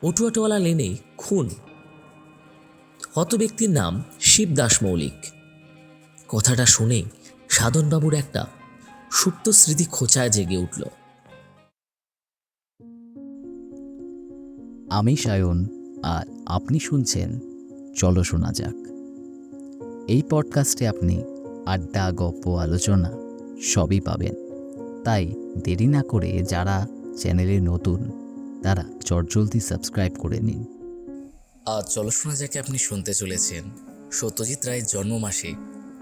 পটুয়াটোয়ালা লেনে খুন। হত ব্যক্তির নাম শিবদাস মৌলিক। কথাটা শুনে সাধনবাবুর একটা সুপ্ত স্মৃতি খোঁচায় জেগে উঠল। আমি সায়ন, আর আপনি শুনছেন চলো শোনা যাক। এই পডকাস্টে আপনি আড্ডা, গপ্প, আলোচনা সবই পাবেন। তাই দেরি না করে যারা চ্যানেলে নতুন তারা চটজলদি সাবস্ক্রাইব করে নিন। আজ চলশোনা যাকে আপনি শুনতে চলেছেন, সত্যজিৎ রায়ের জন্ম মাসে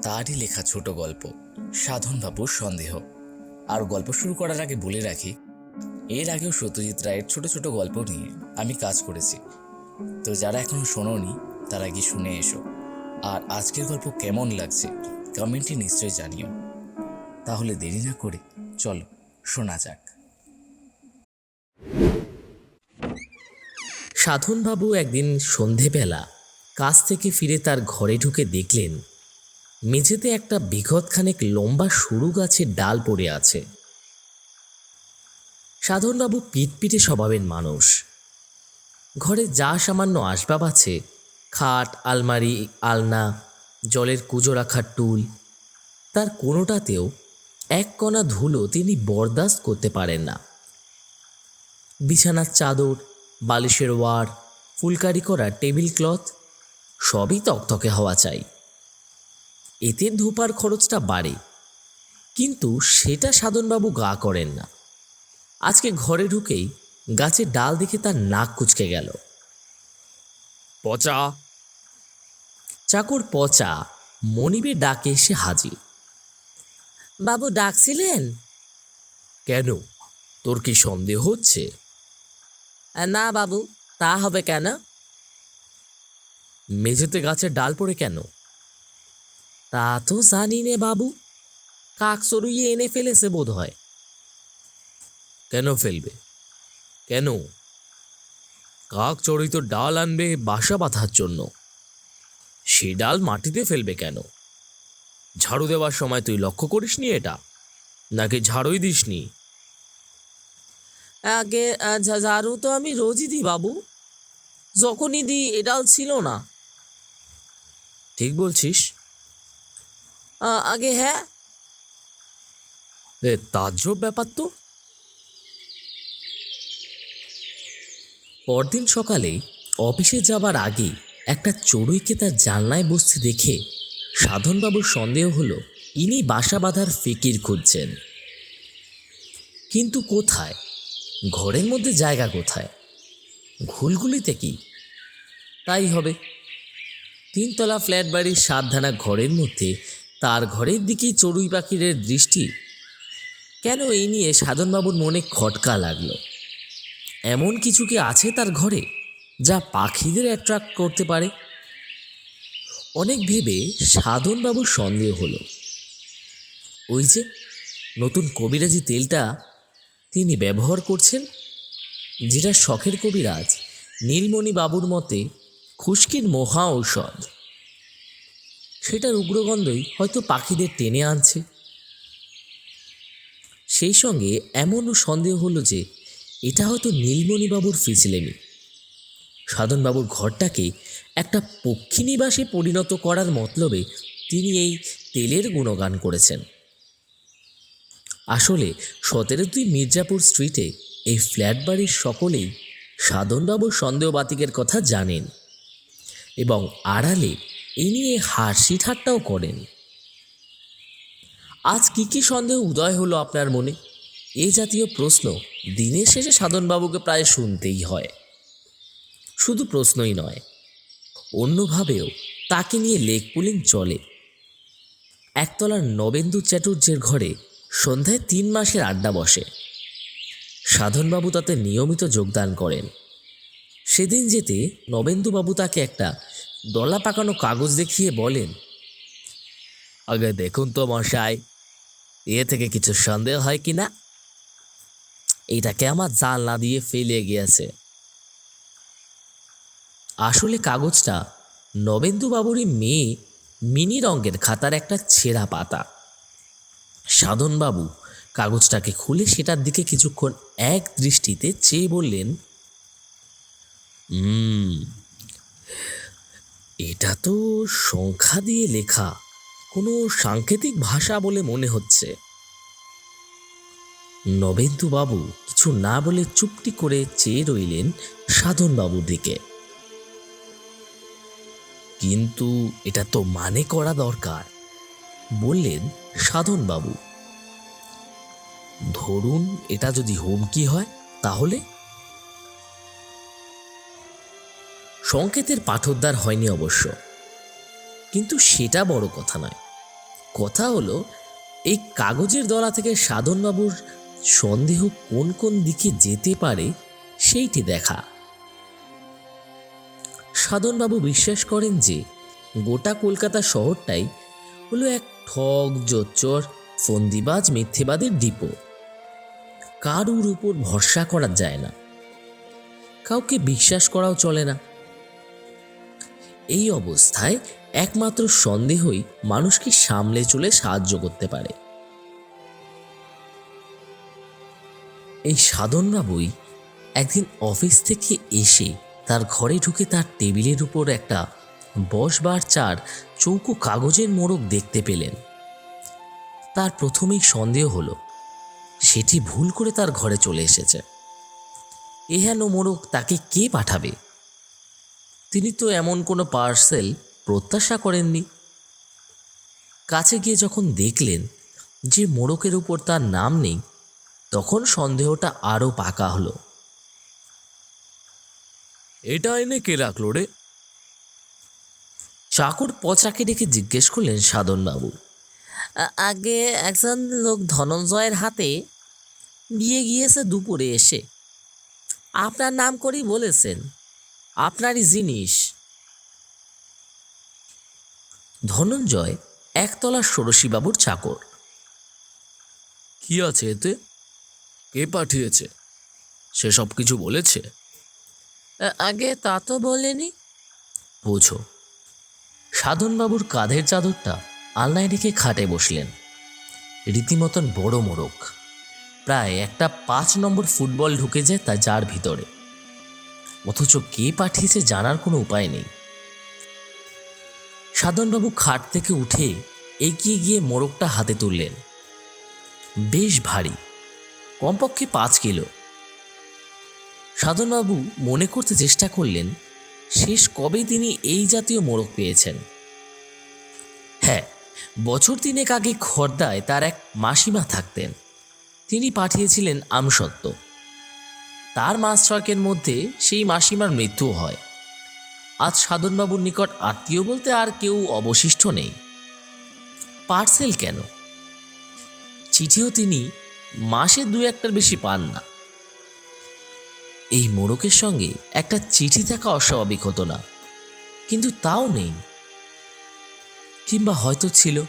তারই লেখা ছোট গল্প, সাধন সাধনবাবুর সন্দেহ। আর গল্প শুরু করার আগে বলে রাখি, এর আগেও সত্যজিৎ রায়ের ছোট ছোট গল্প নিয়ে আমি কাজ করেছি। তো যারা এখনও শোনোনি, তারা গিয়ে শুনে এসো। আর আজকের গল্প কেমন লাগছে, কমেন্টে নিশ্চয়ই জানিও। তাহলে দেরি না করে চলো, শোনা যাক। সাধনবাবু একদিন সন্ধেবেলা কাজ থেকে ফিরে তার ঘরে ঢুকে দেখলেন, মেঝেতে একটা বিঘৎখানেক লম্বা সরু গাছের ডাল পড়ে আছে। সাধনবাবু পিটপিটে স্বভাবের মানুষ। ঘরে যা সামান্য আসবাব আছে, খাট, আলমারি, আলনা, জলের কুজো রাখার টুল, তার কোনোটাতেও এক কণা ধুলো তিনি বরদাস্ত করতে পারেন না। বিছানার চাদর বালিশের ওয়ার ফুলকারি করা টেবিল ক্লথ সবই তকতকে হওয়া চাই। এতে ধোপার খরচটা বাড়ে। কিন্তু সেটা সাধনবাবু গা করেন না। আজকে ঘরে ঢুকেই গাছের ডাল দেখে তার নাক কুচকে গেল। পচা। চাকর পচা মনিবের ডাকে এসে হাজির। বাবু ডাকছিলেন? কেন? তোর কি সন্দেহ হচ্ছে? না বাবু, তা হবে কেন? মেঝেতে গাছের ডাল পড়ে কেন? তা তো জানি নে বাবু, কাক চড়ুইয়ে এনে ফেলেছে বোধ হয় কেন ফেলবে? কেন? কাক চড়ুই তো ডাল আনবে বাসা বাঁধার জন্য। সে ডাল মাটিতে ফেলবে কেন? ঝাড়ু দেওয়ার সময় তুই লক্ষ্য করিসনি এটা? নাকি ঝাড়ুই দিসনি? আগে ঝাড়ু তো আমি রোজই দিই বাবু। যখনই দিই এডাল ছিল না। ঠিক বলছিস? আগে হ্যাঁ। এ, তাজ্জব ব্যাপার তো। পরদিন সকালে অফিসে যাবার আগে একটা চড়ুইকে তার জানলায় বসতে দেখে সাধনবাবুর সন্দেহ হলো, ইনি বাসা বাঁধার ফিকির খুঁজছেন। কিন্তু কোথায়? ঘরের মধ্যে জায়গা কোথায়? ঘুলগুলিতে কি? তাই হবে। তিনতলা ফ্ল্যাট বাড়ির সাতধানা ঘরের মধ্যে তার ঘরের দিকেই চড়ুই পাখিরের দৃষ্টি। কেন এই নিয়ে সাধনবাবুর মনে খটকা লাগল? এমন কিছু কি আছে তার ঘরে যা পাখিদের অ্যাট্রাক্ট করতে পারে? অনেক ভেবে সাধনবাবুর সন্দেহ হলো। ওই যে নতুন কবিরাজি তেলটা তিনি ব্যবহার করছেন? যেটা শখের কবিরাজ। নীলমণি বাবুর মতে, খুশকির মহা ঔষধ। সেটার উগ্রগন্ধই হয়তো পাখিদের টেনে আনছে। সেই সঙ্গে এমনও সন্দেহ হলো যে, এটা হয়তো নীলমণিবাবুর ফিজলেমি। সাধনবাবুর ঘরটাকে একটা পক্ষীনিবাসে পরিণত করার মতলবে তিনি এই তেলের গুণগান করেছেন। আসলে সতেরো দুই মির্জাপুর স্ট্রিটে এই ফ্ল্যাট বাড়ির সকলেই সাধনবাবুর সন্দেহবাতিকের কথা জানেন এবং আড়ালে এ নিয়ে হাসি ঠাট্টাও করেন। আজ কি কি সন্দেহ উদয় হলো আপনার মনে? এ জাতীয় প্রশ্ন দিনের শেষে সাধনবাবুকে প্রায় শুনতেই হয়। শুধু প্রশ্নই নয়, অন্যভাবেও তাকে নিয়ে লেক পুলিং চলে। একতলার নবেন্দু চ্যাটুর্যের ঘরে সন্ধ্যায় তিন মাসের আড্ডা বসে। সাধনবাবু তাতে নিয়মিত যোগদান করেন। সেদিন যেতে নবেন্দুবাবু তাকে একটা দলা পাকানো কাগজ দেখিয়ে বলেন, আগে দেখুন তো মশাই, এ থেকে কিছু সন্দেহ হয় কি না? এইটাকে আমার জানলা দিয়ে ফেলে গিয়েছে। আসলে কাগজটা নবেন্দুবাবুরই মেয়ে মিনি রঙের খাতার একটা ছেঁড়া পাতা। সাধনবাবু, কাগজটাকে খুলে সেটার দিকে কিছুক্ষণ এক দৃষ্টিতে চেয়ে বললেন এটা তো সংখ্যা দিয়ে লেখা, কোনো সাংকেতিক ভাষা বলে মনে হচ্ছে। নবেন্দু বাবু কিছু না বলে চুপটি করে চেয়ে রইলেন সাধন বাবুর দিকে। কিন্তু এটা তো মানে করা দরকার, বললেন সাধন বাবু ধরুন এটা যদি হুমকি হয়, তাহলে? সংকেতের পাঠোদ্ধার হয়নি অবশ্য। কিন্তু সেটা বড় কথা নয়। কথা হলো, এই কাগজের দলা থেকে সাধনবাবুর সন্দেহ কোন কোন দিকে যেতে পারে, সেইটি দেখা। সাধনবাবু বিশ্বাস করেন যে গোটা কলকাতা শহরটাই হলো এক ঠগ, জোচ্চর, ফন্দিবাজ, মিথ্যেবাদের ডিপো। কারুর উপর ভরসা করা যায় না। কাউকে বিশ্বাস করাও চলে না। এই অবস্থায় একমাত্র সন্দেহই মানুষকে সামলে চলে সাহায্য করতে পারে। এই সাধন সাধনবাবুই একদিন অফিস থেকে এসে তার ঘরে ঢুকে তার টেবিলের উপর একটা বসবার চার চৌকো কাগজের মোড়ক দেখতে পেলেন। তার প্রথমেই সন্দেহ হলো, সেটি ভুল করে তার ঘরে চলে এসেছে। এহেন মোড়ক তাকে কে পাঠাবে? তিনি তো এমন কোনো পার্সেল প্রত্যাশা করেননি। কাছে গিয়ে যখন দেখলেন যে মোড়কের উপর তার নাম নেই, তখন সন্দেহটা আরও পাকা হলো। এটা এনে কে রাখল রে? চাকর পচাকে ডেকে জিজ্ঞেস করলেন সাধনবাবু আগে একজন লোক ধনঞ্জয়ের হাতে বিয়ে গিয়েছে দুপুরে এসে। আপনার নাম করেই বলেছেন আপনারই জিনিস। ধনঞ্জয় একতলা ষোড়শীবাবুর চাকর। কি আছে এতে? কে পাঠিয়েছে? সে সব কিছু বলেছে? আগে তা তো বলেনি। বোঝো। সাধনবাবুর কাঁধের চাদরটা আলনায় রেখে খাটে বসলেন। রীতিমতন বড় মোড়ক প্রায় একটা পাঁচ নম্বর ফুটবল ঢুকে যায় তা যার ভিতরে। অথচ কে পাঠিয়েছে জানার কোনো উপায় নেই। সাধনবাবু খাট থেকে উঠে এগিয়ে গিয়ে মোড়কটা হাতে তুললেন। বেশ ভারী, কমপক্ষে পাঁচ কিলো। সাধনবাবু মনে করতে চেষ্টা করলেন শেষ কবে তিনি এই জাতীয় মোড়ক পেয়েছেন? হ্যাঁ বছর তিনেক আগে খর্দায় তার এক মাসিমা থাকতেন। তিনি পাঠিয়েছিলেন আমসত্ত্ব। তার মাস ছয়েকের মধ্যে সেই মাসিমার মৃত্যু হয়। আজ সাধনবাবুর নিকট আত্মীয় বলতে আর কেউ অবশিষ্ট নেই। পার্সেল কেন? চিঠিও তিনি মাসে দু একটার বেশি পান না। এই মোড়কের সঙ্গে একটা চিঠি থাকা অস্বাভাবিক হতো না। কিন্তু তাও নেই। কিংবা হয়তো ছিল।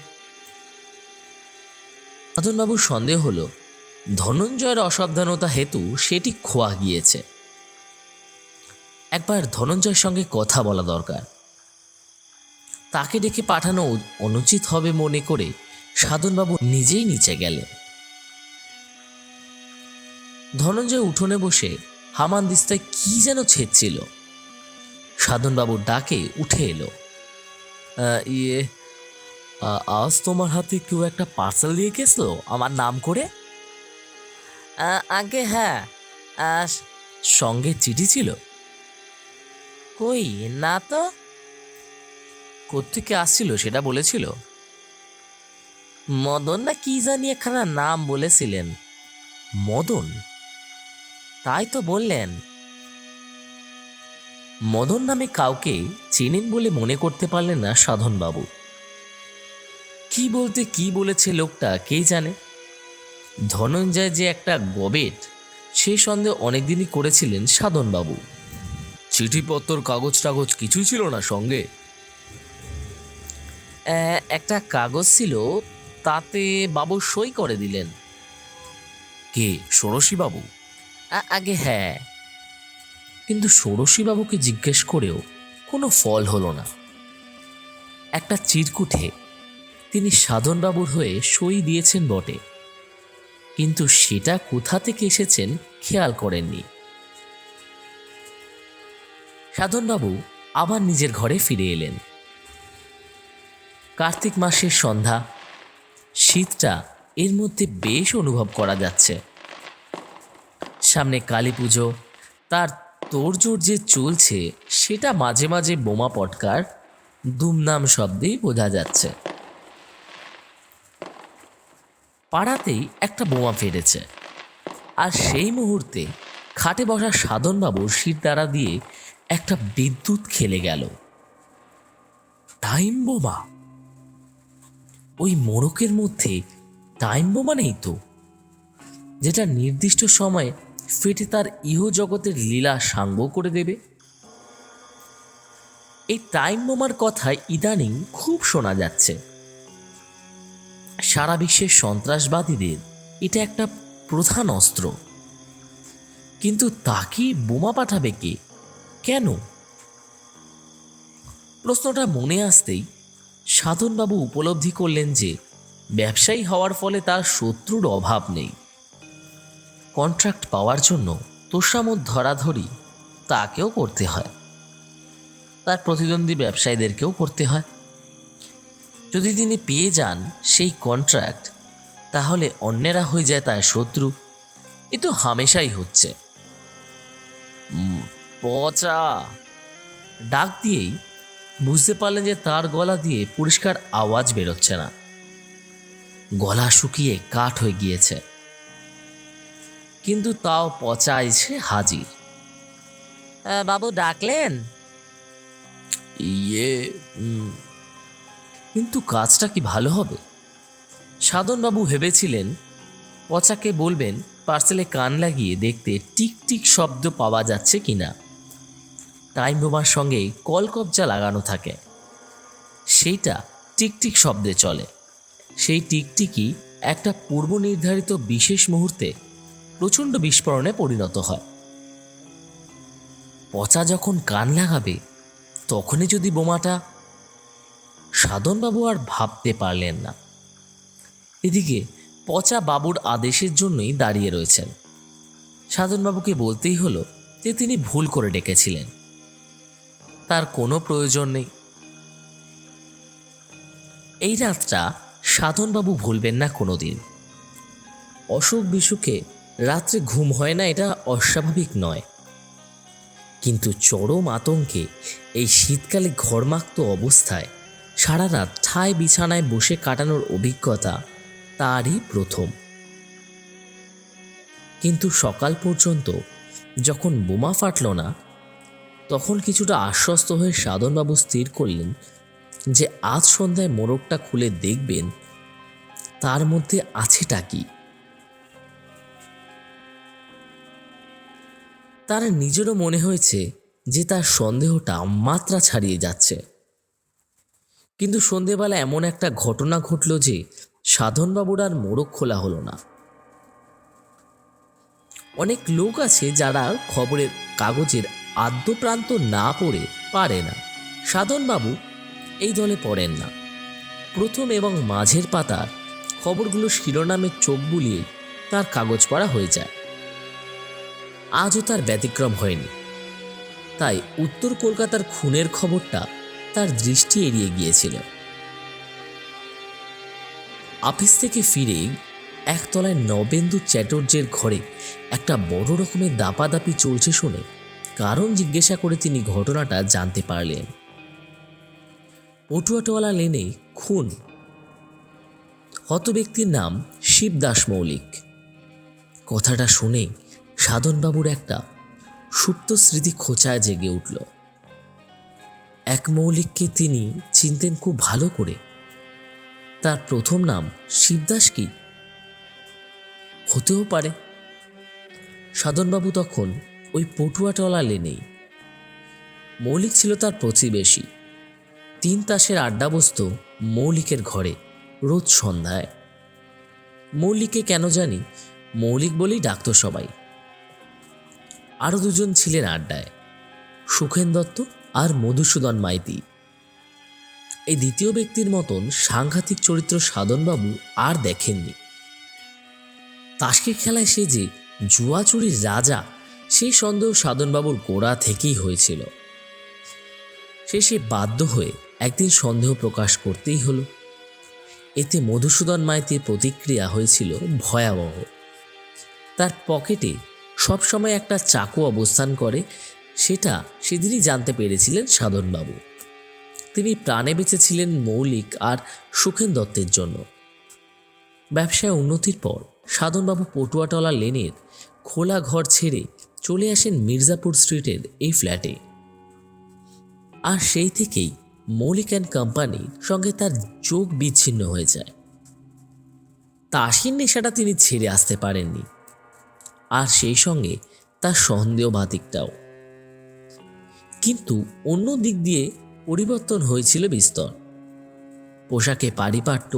সাধনবাবুর সন্দেহ হলো, ধনঞ্জয়ের অসাবধানতা হেতু সেটি খোয়া গিয়েছে। একবার ধনঞ্জয়ের সঙ্গে কথা বলা দরকার। তাকে ডেকে পাঠানো অনুচিত হবে মনে করে সাধনবাবু নিজেই নিচে গেলেন। ধনঞ্জয় উঠোনে বসে হামান দিস্তায় কি যেন ছেদছিল সাধনবাবুর ডাকে উঠে এলো। ইয়ে আজ তোমার হাতে কেউ একটা পার্সেল দিয়ে গেছিল, আমার নাম করে? আগে হ্যাঁ সঙ্গে চিঠি ছিল। কই, না তো? কোত্থেকে আসছিল সেটা বলেছিল? মদন না কি জানি একখানা নাম বলেছিলেন। মদন? তাই তো বললেন। মদন নামে কাউকে চেনেন বলে মনে করতে পারলেন না সাধনবাবু। কি বলতে কি বলেছে লোকটা, কে জানে? ধনঞ্জয় যে একটা গবেট সেই সন্দেহ অনেকদিনই করেছিলেন সাধনবাবু। চিঠিপত্তর কাগজ টাগজ কিছুই ছিল না সঙ্গে। একটা কাগজ ছিল, তাতে বাবু সই করে দিলেন। কে? ষোড়শী বাবু আগে হ্যাঁ। কিন্তু ষোড়শী বাবুকে জিজ্ঞেস করেও কোনো ফল হলো না। একটা চিরকুটে তিনি সাধনবাবুর হয়ে সই দিয়েছেন বটে। কিন্তু সেটা কোথা থেকে এসেছেন খেয়াল করেননি। সাধনবাবু আবার নিজের ঘরে ফিরে এলেন। কার্তিক মাসের সন্ধ্যা, শীতটা এর মধ্যে বেশ অনুভব করা যাচ্ছে। সামনে কালী পুজো, তার তোড়জোড় যে চলছে, সেটা মাঝে মাঝে বোমা পটকার দুমনাম শব্দেই বোঝা যাচ্ছে। পাড়াতেই একটা বোমা ফেটেছে। আর সেই মুহূর্তে খাটে বসা সাধনবাবুর শির দ্বারা দিয়ে একটা বিদ্যুৎ খেলে গেল। টাইম বোমা? ওই মোড়কের মধ্যে টাইম বোমা নেই তো? যেটা নির্দিষ্ট সময়ে ফেটে তার ইহ জগতের লীলা সাঙ্গ করে দেবে। এই টাইম বোমার কথা ইদানিং খুব শোনা যাচ্ছে। সারা বিশ্বের সন্ত্রাসবাদীদের এটা একটা প্রধান অস্ত্র। কিন্তু তাকে বোমা পাঠাবে কে? কেন? প্রশ্নটা মনে আসতেই সাধনবাবু উপলব্ধি করলেন যে, ব্যবসায়ী হওয়ার ফলে তার শত্রুর অভাব নেই। কন্ট্রাক্ট পাওয়ার জন্য তোষামত ধরাধরি তাকেও করতে হয়। তার প্রতিদ্বন্দ্বী ব্যবসায়ীদেরকেও করতে হয়। যদি তিনি পেয়ে যান সেই কন্ট্রাক্ট তাহলে অন্যেরা হয়ে যায় তার শত্রু। এ তো হামেশাই হচ্ছে। পচা। ডাক দিয়েই বুঝতে পারলেন যে তার গলা দিয়ে পরিষ্কার আওয়াজ বেরোচ্ছে না। গলা শুকিয়ে কাঠ হয়ে গিয়েছে। কিন্তু তাও পচাইছে হাজির। বাবু ডাকলেন? ইয়ে কিন্তু কাজটা কি ভালো হবে? সাধনবাবু ভেবেছিলেন পচাকে বলবেন পার্সেলে কান লাগিয়ে দেখতে টিক টিক শব্দ পাওয়া যাচ্ছে কিনা। টাইম বোমার সঙ্গে কলকবজা লাগানো থাকে। সেইটা টিকটিক শব্দে চলে। সেই টিকটিকি একটা পূর্ব নির্ধারিত বিশেষ মুহূর্তে প্রচণ্ড বিস্ফোরণে পরিণত হয়। পচা যখন কান লাগাবে, তখনই যদি বোমাটা সাধনবাবু আর ভাবতে পারলেন না। এদিকে পচা বাবুর আদেশের জন্যই দাঁড়িয়ে রয়েছেন। সাধনবাবুকে বলতেই হলো যে তিনি ভুল করে ডেকেছিলেন। তার কোনো প্রয়োজন নেই। এই রাতটা সাধনবাবু ভুলবেন না কোনোদিন। অসুখ বিসুখে রাত্রে ঘুম হয় না এটা অস্বাভাবিক নয়। কিন্তু চরম আতঙ্কে এই শীতকালে ঘরমাক্ত অবস্থায় সারা রাত ঠায় বিছানায় বসে কাটানোর অভিজ্ঞতা তারই প্রথম। কিন্তু সকাল পর্যন্ত যখন বোমা ফাটল না, তখন কিছুটা আশ্বস্ত হয়ে সাধনবাবু স্থির করলেন যে আজ সন্ধ্যায় মোড়কটা খুলে দেখবেন, তার মধ্যে আছেটা কি? তার নিজেরও মনে হয়েছে যে তার সন্দেহটা মাত্রা ছাড়িয়ে যাচ্ছে। কিন্তু সন্ধেবেলা এমন একটা ঘটনা ঘটল যে সাধনবাবুর আর মোড়ক খোলা হলো না। অনেক লোক আছে যারা খবরের কাগজের আদ্য প্রান্ত না পড়ে পারে না। সাধনবাবু এই দলে পড়েন না। প্রথম এবং মাঝের পাতার খবরগুলো শিরোনামে চোখ বুলিয়ে তার কাগজ পড়া হয়ে যায়। আজও তার ব্যতিক্রম হয়নি। তাই উত্তর কলকাতার খুনের খবরটা তার দৃষ্টি এড়িয়ে গিয়েছিল। অফিস থেকে ফিরে একতলায় নবেন্দু চ্যাটার্যের ঘরে একটা বড় রকমের দাপাদাপি চলছে শুনে কারণ জিজ্ঞাসা করে তিনি ঘটনাটা জানতে পারলেন। পটুয়াটোয়ালা লেনে খুন। হত ব্যক্তির নাম শিবদাস মৌলিক। কথাটা শুনে সাধনবাবুর একটা সুপ্ত স্মৃতি খোঁচায় জেগে উঠল। এক মৌলিককে তিনি চিনতেন খুব ভালো করে। তার প্রথম নাম শিবদাস কি? হতেও পারে। সাধনবাবু তখন ওই পটুয়াটলা লেনেই। মৌলিক ছিল তার প্রতিবেশী। তিন তাসের আড্ডা বসত মৌলিকের ঘরে রোজ সন্ধ্যায়। মৌলিককে কেন জানি মৌলিক বলেই ডাকত সবাই। আরও দুজন ছিলেন আড্ডায়, সুখেন দত্ত আর মধুসূদন মাইতি। এই দ্বিতীয় ব্যক্তির মতন সাংঘাতিক চরিত্র সাধনবাবু আর দেখেননি। তাসকের খেলায় সে যে জুয়াচুরির রাজা, সেই সন্দেহ সাধনবাবুর গোড়া থেকেই হয়েছিল। শেষে বাধ্য হয়ে একদিন সন্দেহ প্রকাশ করতেই হলো। এতে মধুসূদন মাইতির প্রতিক্রিয়া হয়েছিল ভয়াবহ। তার পকেটে সবসময় একটা চাকু অবস্থান করে, সেটা সেদিনই জানতে পেরেছিলেন সাধনবাবু। তিনি প্রাণে বেঁচেছিলেন মৌলিক আর সুখেন দত্তের জন্য। ব্যবসায় উন্নতির পর সাধনবাবু পটুয়াটলা লেনের খোলা ঘর ছেড়ে চলে আসেন মির্জাপুর স্ট্রিটের এই ফ্ল্যাটে। আর সেই থেকেই মৌলিক অ্যান্ড কোম্পানির সঙ্গে তার যোগ বিচ্ছিন্ন হয়ে যায়। তাসির নেশাটা তিনি ছেড়ে আসতে পারেননি। আর সেই সঙ্গে তার সন্দেহবাদিকটাও কিন্তু অন্য দিক দিয়ে পরিবর্তন হয়েছিল বিস্তর। পোশাকে পারিপাট্য,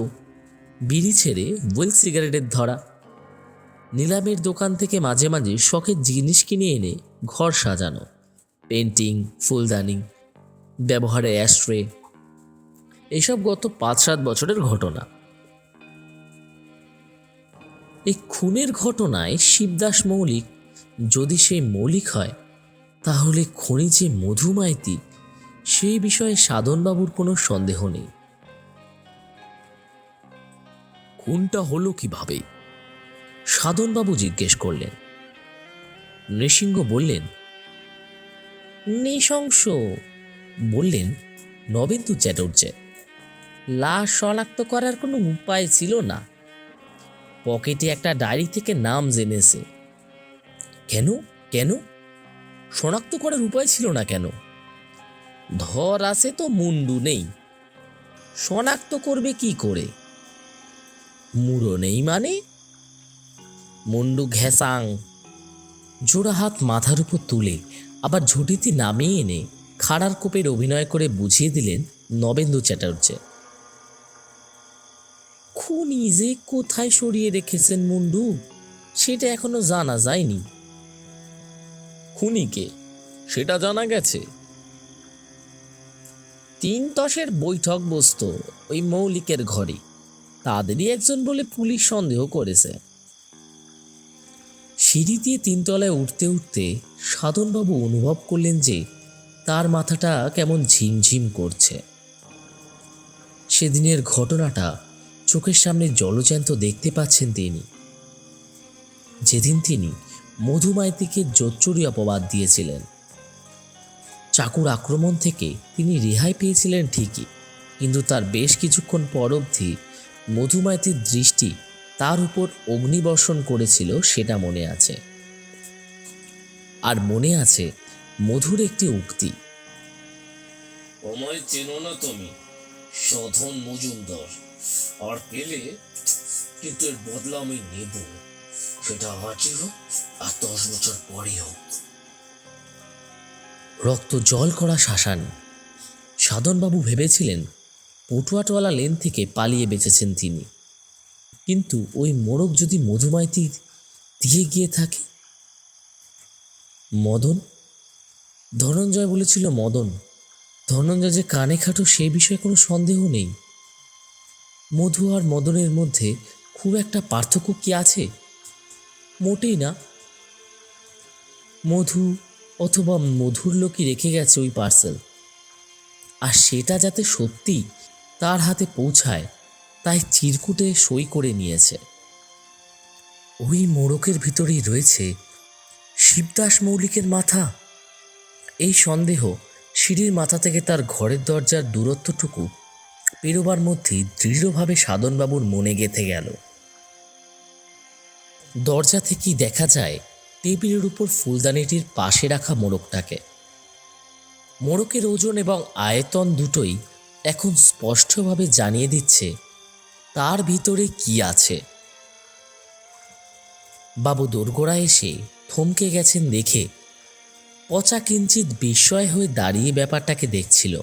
বিড়ি ছেড়ে ওয়েল সিগারেটের ধরা, নিলামের দোকান থেকে মাঝে মাঝে শখের জিনিস কিনে এনে ঘর সাজানো, পেন্টিং, ফুলদানি, ব্যবহারে অ্যাস্ট্রে এসব গত পাঁচ সাত বছরের ঘটনা। এই খুনের ঘটনায় শিবদাস মৌলিক যদি সেই মৌলিক হয়, তাহলে খনি যে মধুমাইতি সেই বিষয়ে সাধনবাবুর কোনো সন্দেহ নেই। খুনটা হলো কীভাবে? সাধনবাবু জিজ্ঞেস করলেন। নৃসিংহ বললেন, নৃশংস বললেন, নবেন্দু চ্যাটার্জি, লাশ শনাক্ত করার কোনো উপায় ছিল না। পকেটে একটা ডায়েরি থেকে নাম জেনেছে। কেন? কেন? শনাক্ত করার উপায় ছিল না কেন? ধর আছে তো মুন্ডু নেই। শনাক্ত করবে কি করে? মুড়ো নেই মানে? মুন্ডু ঘেসাং জোড়া হাত মাথার উপর তুলে, আবার ঝুটিতে নামিয়ে এনে খাড়ার কোপের অভিনয় করে বুঝিয়ে দিলেন নবেন্দু চ্যাটার্জি। খুনি যে কোথায় সরিয়ে রেখেছেন মুন্ডু সেটা এখনও জানা যায়নি। খুনিকে? সেটা জানা গেছে? তিন তসের বৈঠক বসত ওই মৌলিকের ঘরে। তাদেরই একজন বলে পুলিশ সন্দেহ করেছে। সিঁড়ি দিয়ে তিনতলায় উঠতে উঠতে সাধনবাবু অনুভব করলেন যে তার মাথাটা কেমন ঝিমঝিম করছে। সেদিনের ঘটনাটা চোখের সামনে জলজ্যান্ত দেখতে পাচ্ছেন তিনি। যেদিন তিনি মধুমাইতিকে জোচ্চুরি অপবাদ দিয়েছিলেন। চাকুর আক্রমণ থেকে তিনি রেহাই পেয়েছিলেন ঠিকই, কিন্তু তার বেশ কিছুক্ষণ পর অবধি মধুমাইতির দৃষ্টি তার উপর অগ্নিবর্ষণ করেছিল সেটা মনে আছে। আর মনে আছে মধুর একটি উক্তি। আমায় চেনো না তুমি, সাধন মজুমদার। আর পেলে কিন্তু এর বদলা আমি নেব। সেটা আজই হোক আর দশ বছর পরে হোক। রক্ত জল করা শাসানি। সাধনবাবু ভেবেছিলেন পটুয়াটওয়ালা লেন থেকে পালিয়ে বেঁচেছেন তিনি। কিন্তু ওই মোড়ক যদি মধুমাইতি দিয়ে গিয়ে থাকে? মদন? ধনঞ্জয় বলেছিল, মদন, ধনঞ্জয় যে কানে খাটো সে বিষয়ে কোনো সন্দেহ নেই। মধু আর মদনের মধ্যে খুব একটা পার্থক্য কি আছে? মোটেই না। মধু অথবা মধুর লোকই রেখে গেছে ওই পার্সেল। আর সেটা যাতে সত্যি তার হাতে পৌঁছায়, তাই চিরকুটে সই করে নিয়েছে। ওই মোড়কের ভিতরেই রয়েছে শিবদাস মৌলিকের মাথা। এই সন্দেহ সিঁড়ির মাথা থেকে তার ঘরের দরজার দূরত্বটুকু পেরোবার মধ্যেই দৃঢ়ভাবে সাধনবাবুর মনে গেঁথে গেল। দরজা থেকেই দেখা যায়, টেবিলের উপর ফুলদানিটির পাশে রাখা মোড়কটাকে। মোড়কের ওজন এবং আয়তন দুটোই এখন স্পষ্টভাবে জানিয়ে দিচ্ছে, তার ভিতরে কি আছে। বাবু দোরগোড়া এসে থমকে গেছেন দেখে, পচা কিঞ্চিত বিস্ময় হয়ে দাঁড়িয়ে ব্যাপারটাকে দেখছিল।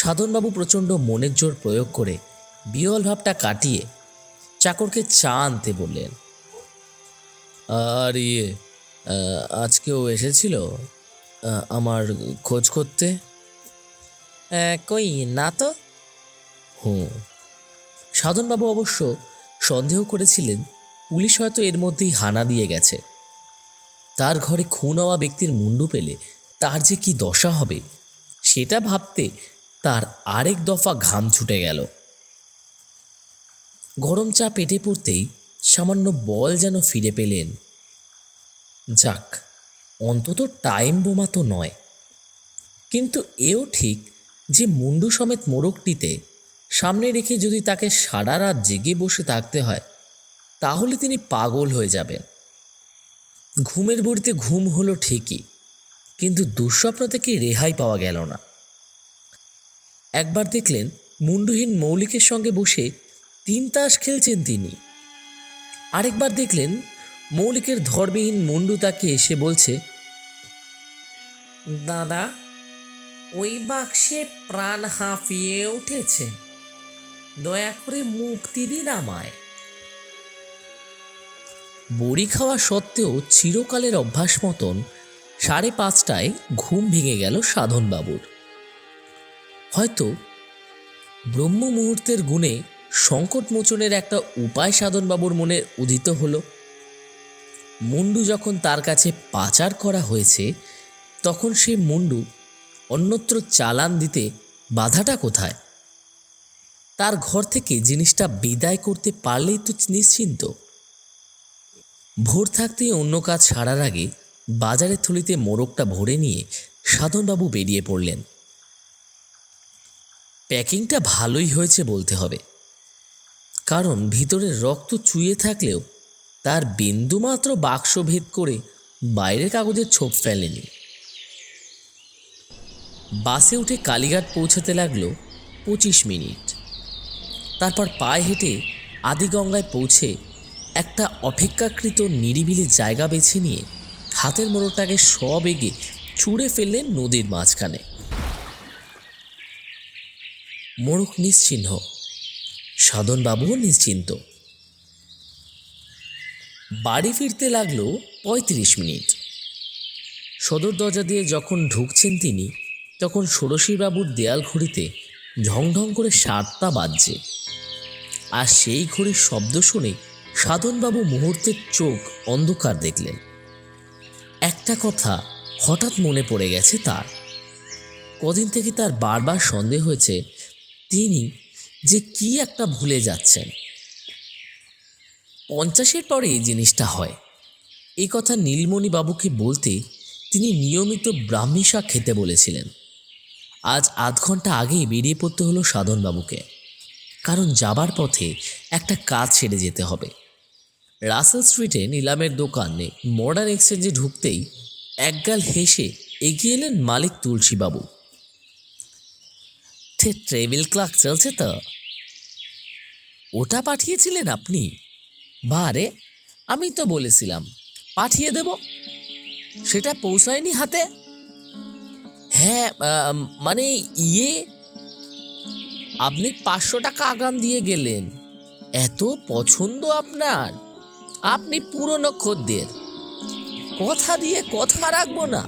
সাধনবাবু প্রচণ্ড মনের জোর প্রয়োগ করে বিয়ল ভাবটা কাটিয়ে চাকরকে চা আনতে বললেন, আর ইয়ে আজকেও এসেছিল আমার খোঁজ করতে? কই, না তো? হুম। সাধনবাবু অবশ্য সন্দেহ করেছিলেন, পুলিশ হয়তো এর মধ্যেই হানা দিয়ে গেছে। তার ঘরে খুন হওয়া ব্যক্তির মুন্ডু পেলে তার যে কি দশা হবে, সেটা ভাবতে তার আরেক দফা ঘাম ছুটে গেল। গরম চা পেটে পড়তেই সামান্য বল যেন ফিরে পেলেন। যাক, অন্তত টাইম বোমা তো নয়। কিন্তু এও ঠিক যে মুন্ডু সমেত মোড়কটিতে সামনে রেখে যদি তাকে সারা রাত জেগে বসে থাকতে হয়, তাহলে তিনি পাগল হয়ে যাবেন। ঘুমের বড়িতে ঘুম হলো ঠিকই, কিন্তু দুঃস্বপ্ন থেকে রেহাই পাওয়া গেল না। একবার দেখলেন মুন্ডুহীন মৌলিকের সঙ্গে বসে তিন তাস খেলছেন তিনি। আরেকবার দেখলেন মৌলিকের ধর্মহীন মুন্ডু তাকে এসে বলছে, দাদা, ওই বাক্সে প্রাণ হাঁফিয়ে উঠেছে। দয়া করে মুক্তি দিন আমায়। বড়ি খাওয়া সত্ত্বেও চিরকালের অভ্যাস মতন সাড়ে পাঁচটায় ঘুম ভেঙে গেল সাধনবাবুর। হয়তো ব্রহ্ম মুহূর্তের গুণে সংকট মোচনের একটা উপায় সাধনবাবুর মনে উদিত হলো। মুন্ডু যখন তার কাছে পাচার করা হয়েছে, তখন সে মুন্ডু অন্যত্র চালান দিতে বাধাটা কোথায়? তার ঘর থেকে জিনিসটা বিদায় করতে পারলেই তো নিশ্চিন্ত। ভোর থাকতেই অন্য কাজ সারার আগে বাজারের থলিতে মোরগটা ভরে নিয়ে সাধনবাবু বেরিয়ে পড়লেন। প্যাকিংটা ভালোই হয়েছে বলতে হবে। কারণ ভিতরে রক্ত চুয়ে থাকলেও তার বিন্দুমাত্র বাক্স ভেদ করে বাইরের কাগজের ছোপ ফেলেনি। বাসে উঠে কালীঘাট পৌঁছাতে লাগল পঁচিশ মিনিট। তারপর পায়ে হেঁটে আদিগঙ্গায় পৌঁছে একটা অপেক্ষাকৃত নিরিবিলি জায়গা বেছে নিয়ে হাতের মোড়কটাকে সবেগে ছুঁড়ে ফেললেন নদীর মাঝখানে। মোড়ক নিশ্চিহ্ন। সাধনবাবুও নিশ্চিন্ত। বাড়ি ফিরতে লাগল পঁয়ত্রিশ মিনিট। সদর দরজা দিয়ে যখন ঢুকছেন তিনি, তখন ষোড়শীবাবুর দেয়াল ঘড়িতে ঢং করে সাতটা বাজছে। আর সেই ঘড়ির শব্দ শুনে সাধনবাবু মুহূর্তের চোখ অন্ধকার দেখলেন। একটা কথা হঠাৎ মনে পড়ে গেছে তার। কদিন থেকে তার বারবার সন্দেহ হয়েছে তিনি যে কি একটা ভুলে যাচ্ছেন। পঞ্চাশের পরে এই জিনিসটা হয়। এই কথা নীলমণি বাবুকে বলতে তিনি নিয়মিত ব্রাহ্মী শাক খেতে বলেছিলেন। আজ আধ ঘণ্টা আগেই বেরিয়ে পড়তে হলো সাধনবাবুকে কারণ যাবার পথে একটা কাজ ছেড়ে যেতে হবে। রাসেল স্ট্রিটে নিলামের দোকানে মডার্ন এক্সচেঞ্জে ঢুকতেই একগাল হেসে এগিয়ে এলেন মালিক তুলসীবাবু। থে ট্রেভেল ক্লার্ক চলছে তো। ওটা পাঠিয়েছিলেন আপনি? বারে আমি তো বলেছিলাম, পাঠিয়ে দেব। সেটা পৌঁছায়নি হাতে? হ্যাঁ মানে ইয়ে আপনি পাঁচশো টাকা আগাম দিয়ে গেলেন। এত পছন্দ আপনার। আপনি পুরনো খদ্দের কথা দিয়ে কথা রাখব না।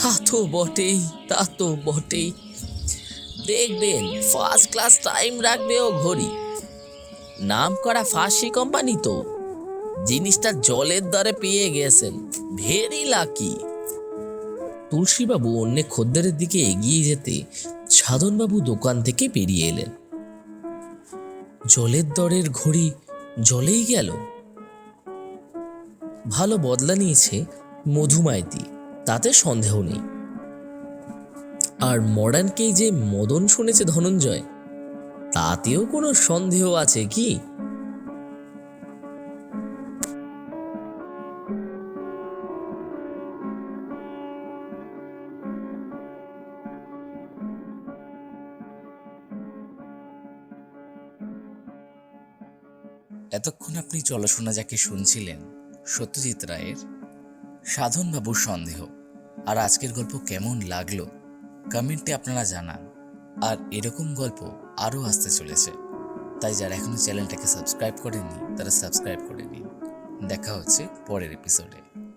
তা তো বটেই, তা তো বটেই। দেখবেন ফার্স্ট ক্লাস টাইম রাখবে ও ঘড়ি। নাম করা ফার্সি কোম্পানি তো। জিনিসটা জলের দরে পেয়ে গেছেন। ভেরি লাকি তুলসীবাবু অন্য খদ্দেরের দিকে এগিয়ে যেতে সাধনবাবু দোকান থেকে বেরিয়ে এলেন। জলের দরের ঘড়ি জলেই গেল। ভালো বদলা নিয়েছে মধুমাইতি, তাতে সন্দেহ নেই। আর মডার্নকেই যে মদন শুনেছে ধনঞ্জয়, তাতেও কোনো সন্দেহ আছে কি? এতক্ষণ আপনি চলাশোনা যাকে শুনছিলেন, সত্যজিৎ রায়ের, সাধনবাবুর সন্দেহ। আর আজকের গল্প কেমন লাগল? কমেন্টে আপনারা জানান। আর এরকম গল্প আরও আসতে চলেছে। তাই যারা এখনও চ্যানেলটাকে সাবস্ক্রাইব করেননি, তারা সাবস্ক্রাইব করে নিন। দেখা হচ্ছে পরের এপিসোডে